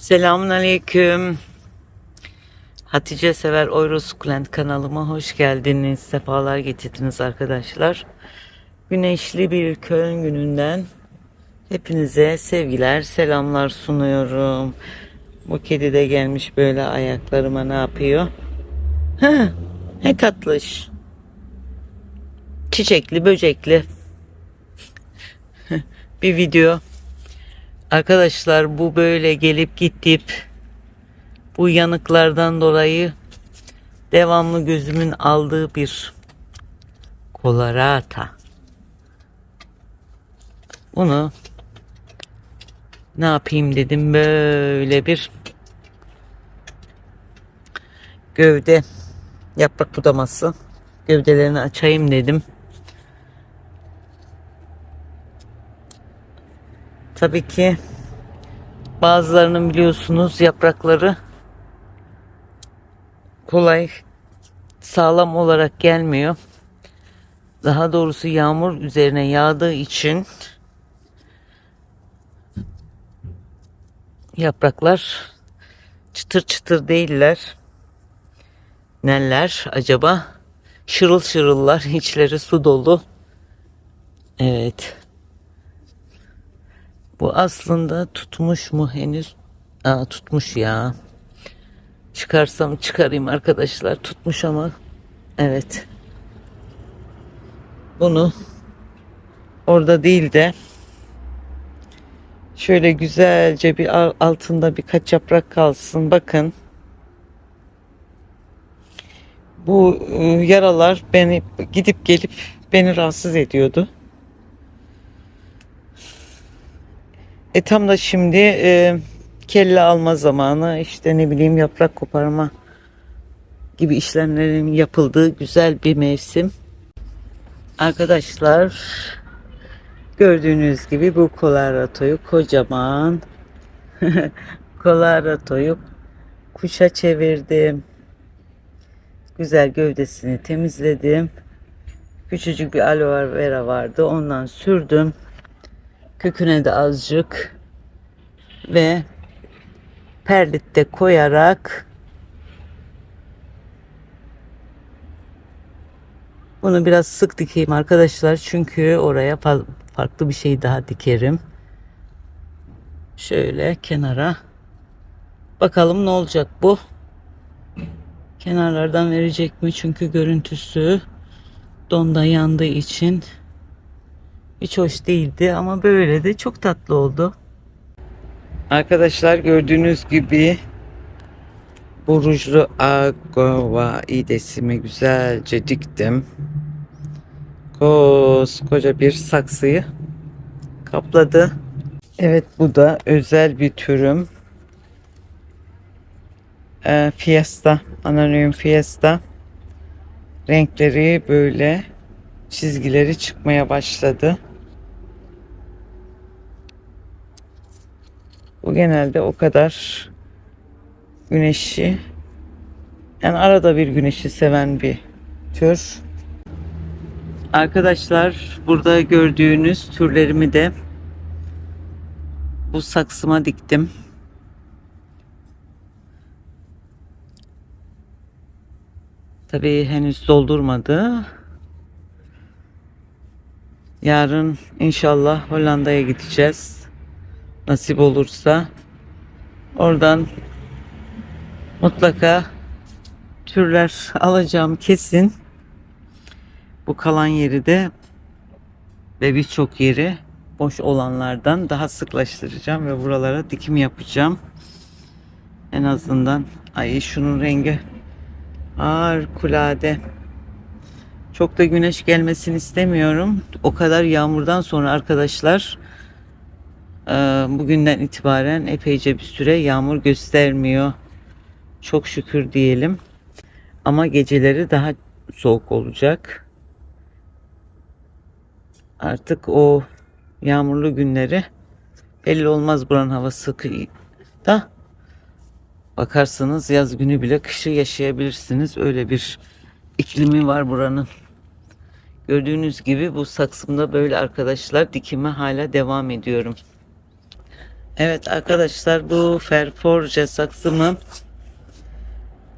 Selamun Aleyküm. Hatice Sever Eurosukulent kanalıma hoş geldiniz. Sefalar getirdiniz arkadaşlar. Güneşli bir Köln gününden hepinize sevgiler, selamlar sunuyorum. Bu kedi de gelmiş böyle ayaklarıma ne yapıyor? Heh, ne tatlış. Çiçekli, böcekli. bir video. Arkadaşlar bu böyle gelip gidip bu yanıklardan dolayı devamlı gözümün aldığı bir kolarata. Bunu ne yapayım dedim böyle bir gövde yaprak budaması gövdelerini açayım dedim. Tabii ki bazılarının biliyorsunuz yaprakları kolay sağlam olarak gelmiyor. Daha doğrusu yağmur üzerine yağdığı için yapraklar çıtır çıtır değiller. Neler acaba? Şırıl şırıllar, içleri su dolu. Evet. Bu aslında tutmuş mu henüz? Aa, tutmuş ya. Çıkarsam çıkarayım arkadaşlar. Tutmuş ama evet. Bunu orada değil de şöyle güzelce bir al- altında birkaç yaprak kalsın. Bakın. Bu e, yaralar beni gidip gelip beni rahatsız ediyordu. E tam da şimdi e, kelle alma zamanı işte ne bileyim yaprak koparma gibi işlemlerin yapıldığı güzel bir mevsim. Arkadaşlar gördüğünüz gibi bu kolaratoyu kocaman kolaratoyu kuşa çevirdim. Güzel gövdesini temizledim. Küçücük bir aloe vera vardı. Ondan sürdüm. Köküne de azıcık ve perlitte koyarak bunu biraz sık dikeyim arkadaşlar çünkü oraya fa- farklı bir şey daha dikerim. Şöyle kenara bakalım ne olacak bu. Kenarlardan verecek mi? Çünkü görüntüsü donda yandığı için hiç hoş değildi ama böyle de çok tatlı oldu. Arkadaşlar gördüğünüz gibi bu rujlu idesimi güzelce diktim. Koskoca bir saksıyı kapladı. Evet bu da özel bir türüm. Ee, Fiesta, Anonyum Fiesta. Renkleri böyle çizgileri çıkmaya başladı. Bu genelde o kadar güneşi yani arada bir güneşi seven bir tür. Arkadaşlar burada gördüğünüz türlerimi de bu saksıma diktim. Tabii henüz doldurmadı. Yarın inşallah Hollanda'ya gideceğiz. Nasip olursa oradan mutlaka türler alacağım kesin. Bu kalan yeri de ve birçok yeri boş olanlardan daha sıklaştıracağım ve buralara dikim yapacağım. En azından ay şunun rengi harikulade. Çok da güneş gelmesini istemiyorum. O kadar yağmurdan sonra arkadaşlar bugünden itibaren epeyce bir süre yağmur göstermiyor. Çok şükür diyelim. Ama geceleri daha soğuk olacak. Artık o yağmurlu günleri belli olmaz buranın havası da bakarsınız yaz günü bile kışı yaşayabilirsiniz. Öyle bir iklimi var buranın. Gördüğünüz gibi bu saksımda böyle arkadaşlar dikime hala devam ediyorum. Evet arkadaşlar bu ferforje saksımı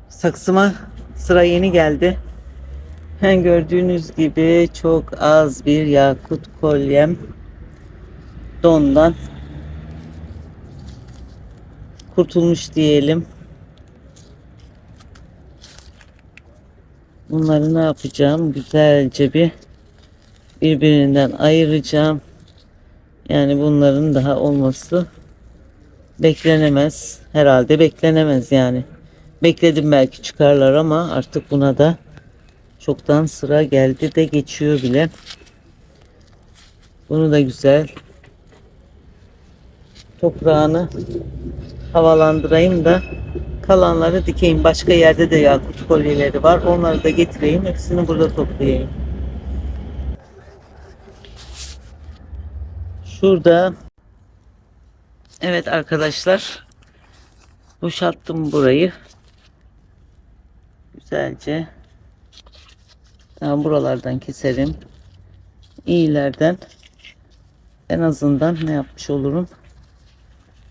saksıma sıra yeni geldi. Ben gördüğünüz gibi çok az bir yakut kolyem dondan kurtulmuş diyelim. Bunları ne yapacağım? Güzelce bir birbirinden ayıracağım. Yani bunların daha olması beklenemez. Herhalde beklenemez yani. Bekledim belki çıkarlar ama artık buna da çoktan sıra geldi de geçiyor bile. Bunu da güzel toprağını havalandırayım da kalanları dikeyim. Başka yerde de yakut kolyeleri var. Onları da getireyim. Hepsini burada toplayayım. Şurada Evet arkadaşlar boşalttım burayı. Güzelce daha buralardan keserim. İyilerden en azından ne yapmış olurum?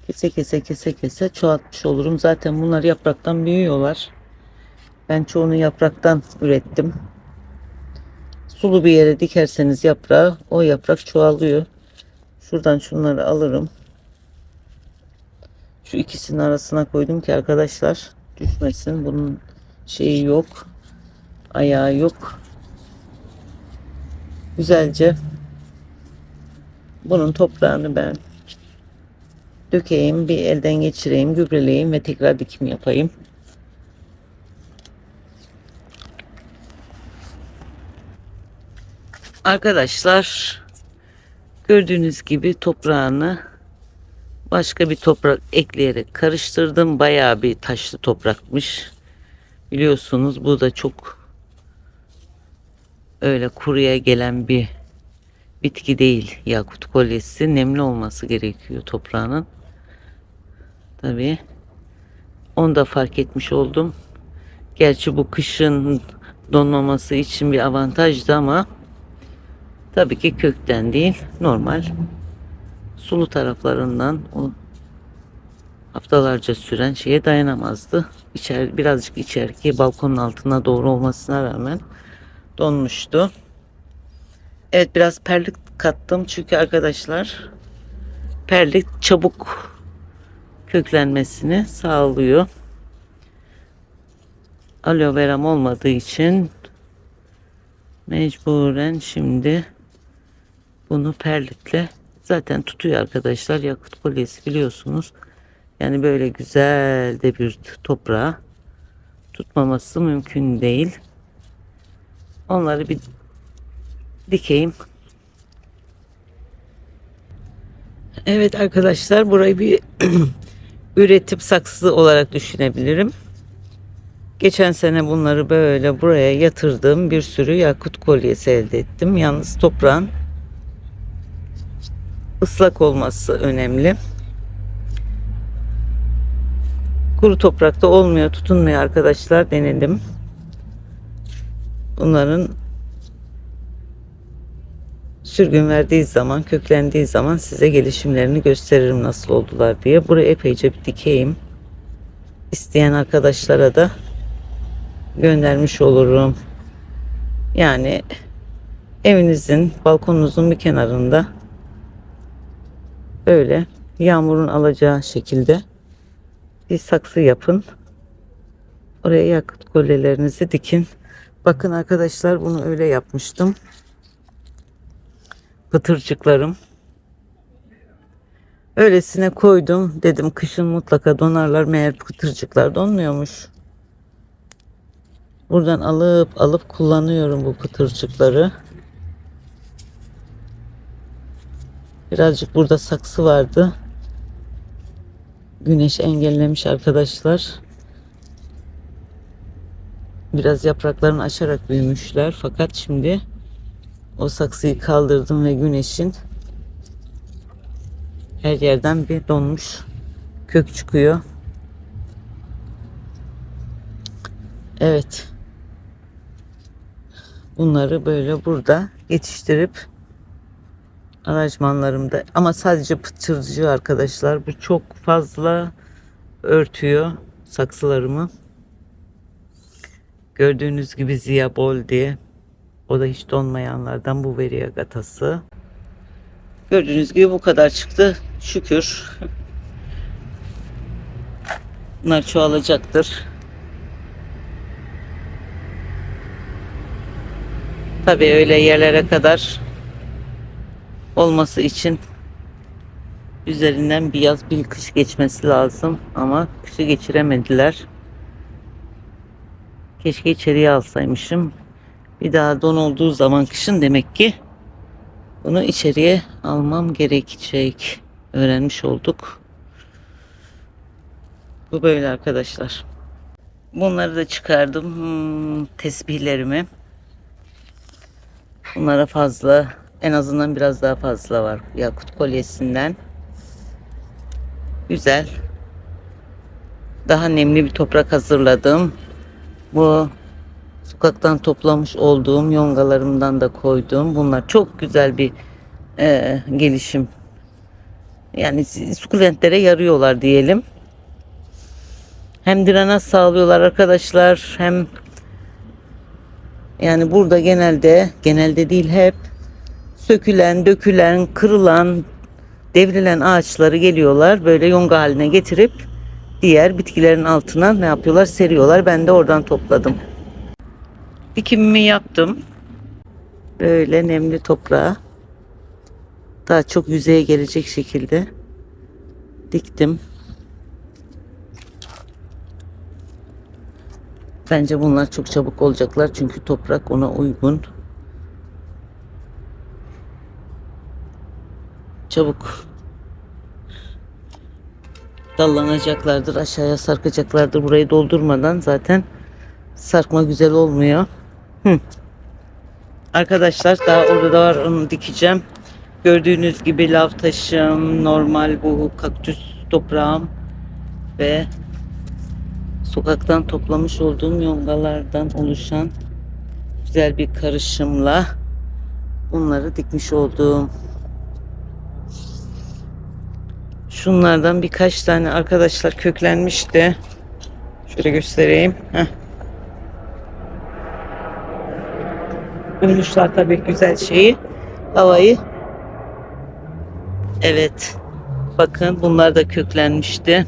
Kese kese kese kese çoğaltmış olurum. Zaten bunlar yapraktan büyüyorlar. Ben çoğunu yapraktan ürettim. Sulu bir yere dikerseniz yaprağı o yaprak çoğalıyor. Şuradan şunları alırım. Şu ikisinin arasına koydum ki arkadaşlar düşmesin. Bunun şeyi yok. Ayağı yok. Güzelce bunun toprağını ben dökeyim, bir elden geçireyim, gübreleyeyim ve tekrar dikim yapayım. Arkadaşlar gördüğünüz gibi toprağını başka bir toprak ekleyerek karıştırdım. Bayağı bir taşlı toprakmış. Biliyorsunuz bu da çok öyle kuruya gelen bir bitki değil. Yakut kolyesi nemli olması gerekiyor toprağının. Tabii. Onu da fark etmiş oldum. Gerçi bu kışın donmaması için bir avantajdı ama tabii ki kökten değil normal sulu taraflarından o haftalarca süren şeye dayanamazdı. İçer, birazcık içeriki balkonun altına doğru olmasına rağmen donmuştu. Evet biraz perlik kattım çünkü arkadaşlar perlik çabuk köklenmesini sağlıyor. Aloe veram olmadığı için mecburen şimdi bunu perlikle zaten tutuyor arkadaşlar. Yakut kolyesi biliyorsunuz. Yani böyle güzel de bir toprağa tutmaması mümkün değil. Onları bir dikeyim. Evet arkadaşlar burayı bir üretip saksı olarak düşünebilirim. Geçen sene bunları böyle buraya yatırdığım bir sürü yakut kolyesi elde ettim. Yalnız toprağın ıslak olması önemli. Kuru toprakta olmuyor, tutunmuyor arkadaşlar denedim. Bunların sürgün verdiği zaman, köklendiği zaman size gelişimlerini gösteririm nasıl oldular diye. Buraya epeyce bir dikeyim. İsteyen arkadaşlara da göndermiş olurum. Yani evinizin, balkonunuzun bir kenarında böyle yağmurun alacağı şekilde bir saksı yapın. Oraya yakıt kolyelerinizi dikin. Bakın arkadaşlar bunu öyle yapmıştım. Pıtırcıklarım. Öylesine koydum. Dedim kışın mutlaka donarlar. Meğer pıtırcıklar donmuyormuş. Buradan alıp alıp kullanıyorum bu pıtırcıkları. Birazcık burada saksı vardı. Güneş engellemiş arkadaşlar. Biraz yapraklarını açarak büyümüşler. Fakat şimdi o saksıyı kaldırdım ve güneşin her yerden bir donmuş kök çıkıyor. Evet. Bunları böyle burada yetiştirip aranjmanlarımda ama sadece pıtırcı arkadaşlar bu çok fazla örtüyor saksılarımı. Gördüğünüz gibi Ziya Bol diye o da hiç donmayanlardan bu variegatası. Gördüğünüz gibi bu kadar çıktı. Şükür. Bunlar çoğalacaktır. Tabii öyle yerlere kadar olması için üzerinden bir yaz bir kış geçmesi lazım ama kışı geçiremediler. Keşke içeriye alsaymışım. Bir daha don olduğu zaman kışın demek ki bunu içeriye almam gerekecek. Öğrenmiş olduk. Bu böyle arkadaşlar. Bunları da çıkardım. Hmm, tesbihlerimi. Bunlara fazla en azından biraz daha fazla var. Yakut kolyesinden. Güzel. Daha nemli bir toprak hazırladım. Bu sokaktan toplamış olduğum yongalarımdan da koydum. Bunlar çok güzel bir e, gelişim. Yani sukulentlere yarıyorlar diyelim. Hem drenaj sağlıyorlar arkadaşlar hem yani burada genelde genelde değil hep sökülen, dökülen, kırılan, devrilen ağaçları geliyorlar böyle yonga haline getirip diğer bitkilerin altına ne yapıyorlar? Seriyorlar. Ben de oradan topladım. Dikimimi yaptım. Böyle nemli toprağa daha çok yüzeye gelecek şekilde diktim. Bence bunlar çok çabuk olacaklar çünkü toprak ona uygun. Çabuk dallanacaklardır, aşağıya sarkacaklardır. Burayı doldurmadan zaten sarkma güzel olmuyor. Hı. Arkadaşlar daha orada da var onu dikeceğim. Gördüğünüz gibi lav taşım, normal bu kaktüs toprağım ve sokaktan toplamış olduğum yongalardan oluşan güzel bir karışımla bunları dikmiş olduğum şunlardan birkaç tane arkadaşlar köklenmişti şöyle göstereyim Heh. bulmuşlar tabii güzel şeyi havayı evet bakın bunlar da köklenmişti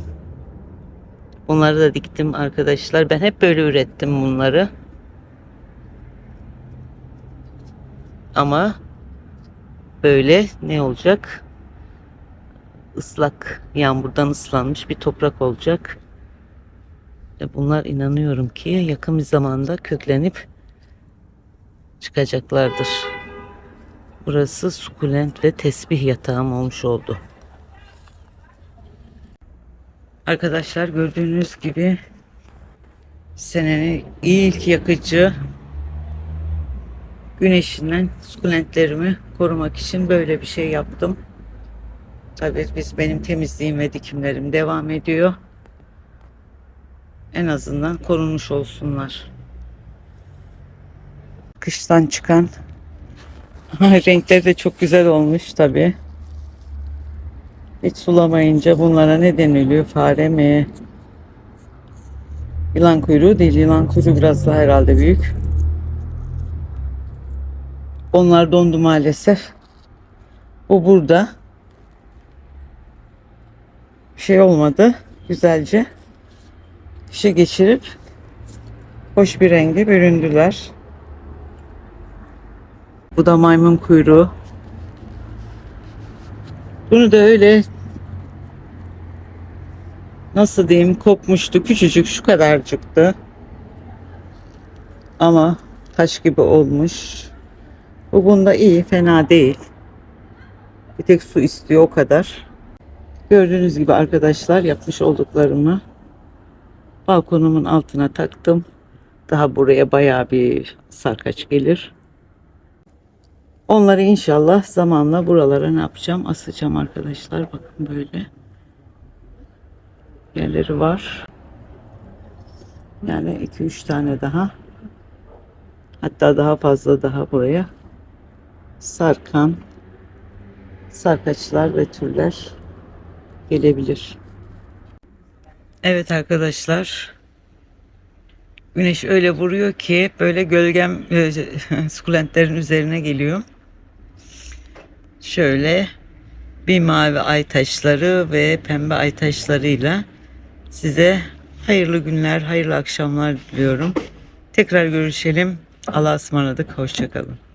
Bunları da diktim arkadaşlar. Ben hep böyle ürettim bunları. Ama böyle ne olacak? Islak, yağmurdan ıslanmış bir toprak olacak. E bunlar inanıyorum ki yakın bir zamanda köklenip çıkacaklardır. Burası sukulent ve tesbih yatağım olmuş oldu. Arkadaşlar gördüğünüz gibi senenin ilk yakıcı güneşinden sukulentlerimi korumak için böyle bir şey yaptım. Tabii biz benim temizliğim ve dikimlerim devam ediyor. En azından korunmuş olsunlar. Kıştan çıkan renkleri de çok güzel olmuş tabii. Hiç sulamayınca bunlara ne deniliyor? Fare mi? Yılan kuyruğu değil. Yılan kuyruğu biraz daha herhalde büyük. Onlar dondu maalesef. Bu burada. Şey olmadı. Güzelce işe geçirip hoş bir renge büründüler. Bu da maymun kuyruğu. Bunu da öyle nasıl diyeyim kopmuştu. Küçücük şu kadarcıktı. Ama taş gibi olmuş. Bu bunda iyi fena değil. Bir tek su istiyor o kadar. Gördüğünüz gibi arkadaşlar yapmış olduklarımı balkonumun altına taktım. Daha buraya baya bir sarkaç gelir. Onları inşallah zamanla buralara ne yapacağım? Asacağım arkadaşlar. Bakın böyle yerleri var. Yani 2-3 tane daha. Hatta daha fazla daha buraya sarkan sarkaçlar ve türler gelebilir. Evet arkadaşlar. Güneş öyle vuruyor ki böyle gölgem e, sukulentlerin üzerine geliyor. Şöyle bir mavi ay taşları ve pembe ay taşlarıyla size hayırlı günler, hayırlı akşamlar diliyorum. Tekrar görüşelim. Allah'a ısmarladık. Hoşçakalın.